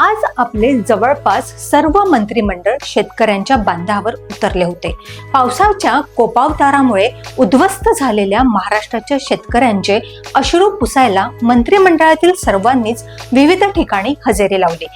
आज आपले जवळपास सर्व मंत्रिमंडळ शेतकऱ्यांच्या बांधावर उतरले होते. पावसाच्या कोपावतारामुळे उद्ध्वस्त झालेल्या महाराष्ट्राच्या शेतकऱ्यांचे अश्रू पुसायला मंत्रिमंडळातील सर्वांनीच विविध ठिकाणी हजेरी लावली.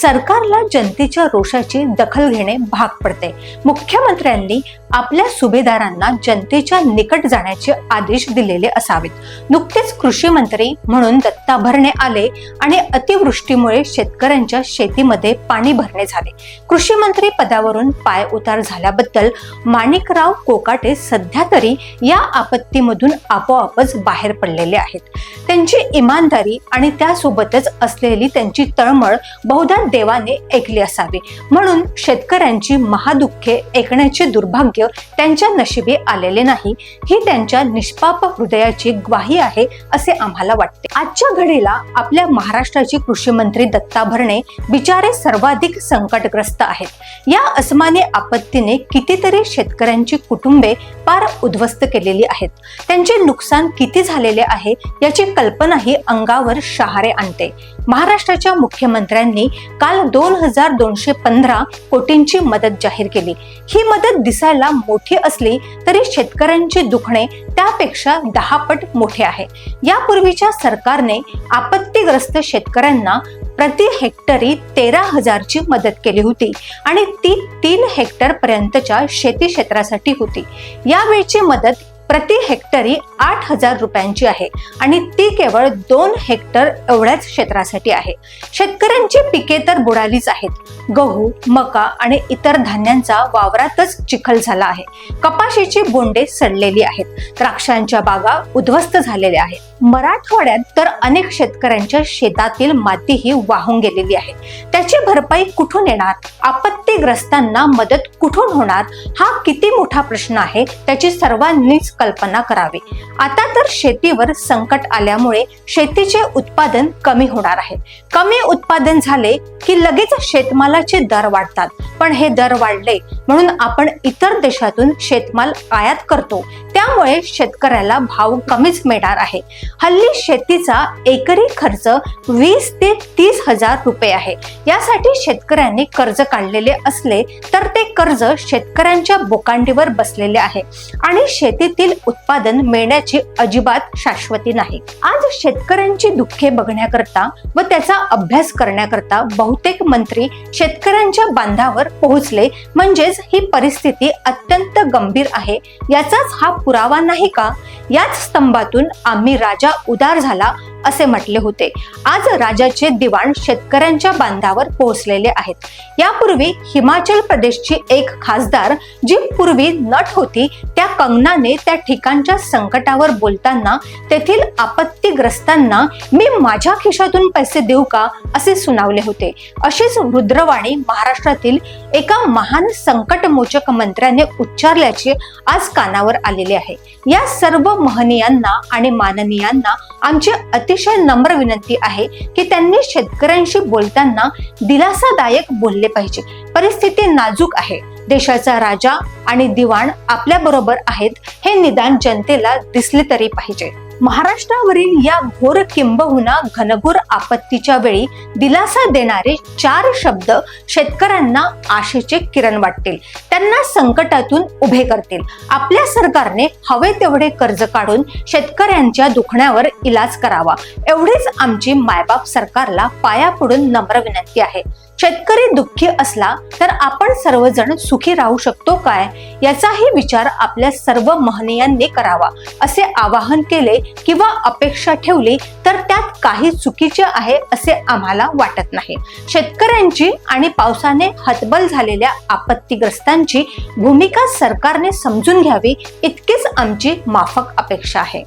सरकारला जनतेच्या रोषाची दखल घेणे भाग पडते. मुख्यमंत्र्यांनी आपल्या सुभेदारांना जनतेच्या निकट जाण्याचे आदेश दिलेले असावेत. नुकतेच कृषी मंत्री म्हणून दत्ता भरणे आले आणि अतिवृष्टीमुळे शेतकऱ्यांच्या शेतीमध्ये पाणी भरणे झाले. कृषी मंत्री पदावरून पाय उतार झाल्याबद्दल माणिकराव कोकाटे सध्या तरी या आपत्तीमधून आपोआपच बाहेर पडलेले आहेत. त्यांची इमानदारी आणि त्यासोबतच असलेली त्यांची तळमळ बहुधा देवाने ऐकली असावी. म्हणून शेतकऱ्यांची महादुःखे ऐकण्याचे दुर्भाग्य त्यांच्या नशिबी आलेले नाही. ही त्यांच्या निष्पाप हृदयाची ग्वाही आहे असे आम्हाला वाटते. आजच्या घडीला आपल्या महाराष्ट्राचे कृषी मंत्री दत्ता भरणे बिचारे सर्वाधिक संकटग्रस्त आहेत. या अस्मानी आपत्तीने कितीतरी शेतकऱ्यांची कुटुंबे पार उद्ध्वस्त केलेली आहेत. त्यांचे नुकसान किती झालेले आहे याची कल्पनाही अंगावर शहारे आणते. महाराष्ट्राच्या मुख्यमंत्र्यांनी काल दोन हजार दोनशे पंधरा कोटींची मदत जाहीर केली. ही मदत दिसायला मोठी असली तरी शेतकऱ्यांचे दुखणे त्यापेक्षा दहा पट मोठे आहे. यापूर्वीच्या सरकारने आपत्तीग्रस्त शेतकऱ्यांना प्रति हेक्टरी तेरा हजारची मदत केली होती आणि ती तीन हेक्टर पर्यंतच्या शेती क्षेत्रासाठी होती. यावेळची मदत प्रति हेक्टरी आठ हजार रुपयांची आहे आणि ती केवळ दोन हेक्टर एवढ्याच क्षेत्रासाठी आहे. शेतकऱ्यांची पिके तर बुडालीच आहेत. गहू मका आणि इतर धान्यांचा वावरातच चिखल झाला आहे. कपाशीची बोंडे सडलेली आहेत. द्राक्षांच्या बागा उद्ध्वस्त झालेल्या आहेत. मराठवाड्यात तर अनेक शेतकऱ्यांच्या शेतातील माती ही वाहून गेलेली आहे. त्याची भरपाई कुठून येणार? आपत्तीग्रस्तांना मदत कुठून होणार? हा किती मोठा प्रश्न आहे त्याची सर्वांनीच कल्पना करावी. आता तर शेतीवर संकट आल्यामुळे शेतीचे उत्पादन कमी होणार आहे. कमी उत्पादन झाले की लगेच शेतमालाचे दर वाढतात. पण हे दर वाढले म्हणून आपण इतर देशातून शेतमाल आयात करतो. त्यामुळे शेतकऱ्याला भाव कमीच मिळणार आहे. हल्ली शेतीचा एकरी खर्च वीस ते तीस हजार रुपये आहे. यासाठी शेतकऱ्यांनी कर्ज काढलेले असले तर ते कर्ज शेतकऱ्यांच्या बोकांडीवर बसलेले आहे आणि शेतीतील उत्पादन मिळण्याची अजिबात शाश्वती नाही. आज शेतकऱ्यांची दुःखे बघण्याकरता व त्याचा अभ्यास करण्याकरता बहुतेक मंत्री शेतकऱ्यांच्या बांधावर पोहोचले. म्हणजेच ही परिस्थिती अत्यंत गंभीर आहे. याचाच हा पुरावा नाही का? याच स्तंभातून आम्ही राजा उदार झाला असे म्हटले होते. आज राजाचे दिवाण शेतकऱ्यांच्या बांधावर पोहोचलेले आहेत. यापूर्वी हिमाचल प्रदेशची एक खासदार जी पूर्वी नट होती त्या कंगनाने त्या ठिकाणच्या संकटावर बोलताना तेथील आपत्तीग्रस्तांना मी माझ्या खिशातून पैसे देऊ का? असे सुनावले होते. अशीच रुद्रवाणी महाराष्ट्रातील एका महान संकटमोचक मंत्र्याने उच्चारल्याचे आज कानावर आलेले आहे. या सर्व महनीयांना आणि माननीयांना आमचे अति अतिशय नम्र विनंती आहे की त्यांनी शेतकऱ्यांशी बोलताना दिलासादायक बोलले पाहिजे. परिस्थिती नाजूक आहे. देशाचा राजा आणि दिवाण आपल्या बरोबर आहेत हे निदान जनतेला दिसले तरी पाहिजे. महाराष्ट्रावरील या घोर किंबहुना घनघोर आपत्तीच्या वेळी दिलासा देणारे चार शब्द शेतकऱ्यांना आशेचे किरण वाटतील. त्यांना संकटातून उभे करतील. आपल्या सरकारने हवे तेवढे कर्ज काढून शेतकऱ्यांच्या दुखण्यावर इलाज करावा. एवढीच आमची मायबाप सरकारला पाया पडून नम्र विनंती आहे. शेतकरी दुःखी असला तर आपण सर्वजण सुखी राहू शकतो काय? याचाही विचार आपल्या सर्व महनीयांनी करावा असे आवाहन केले किंवा अपेक्षा ठेवली तर त्यात काही चुकीचे आहे असे आम्हाला वाटत नाही. शेतकऱ्यांची आणि पावसाने हतबल झालेल्या आपत्तीग्रस्तांची भूमिका सरकारने समजून घ्यावी इतकीच आमची माफक अपेक्षा आहे.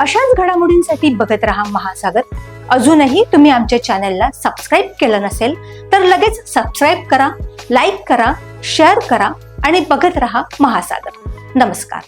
अशाच घडामोडींसाठी बघत रहा महासागर. अजूनही तुम्ही आमच्या चॅनलला सबस्क्राईब केलं नसेल तर लगेच सबस्क्राईब करा लाईक करा शेअर करा आणि बघत रहा महासागर. नमस्कार.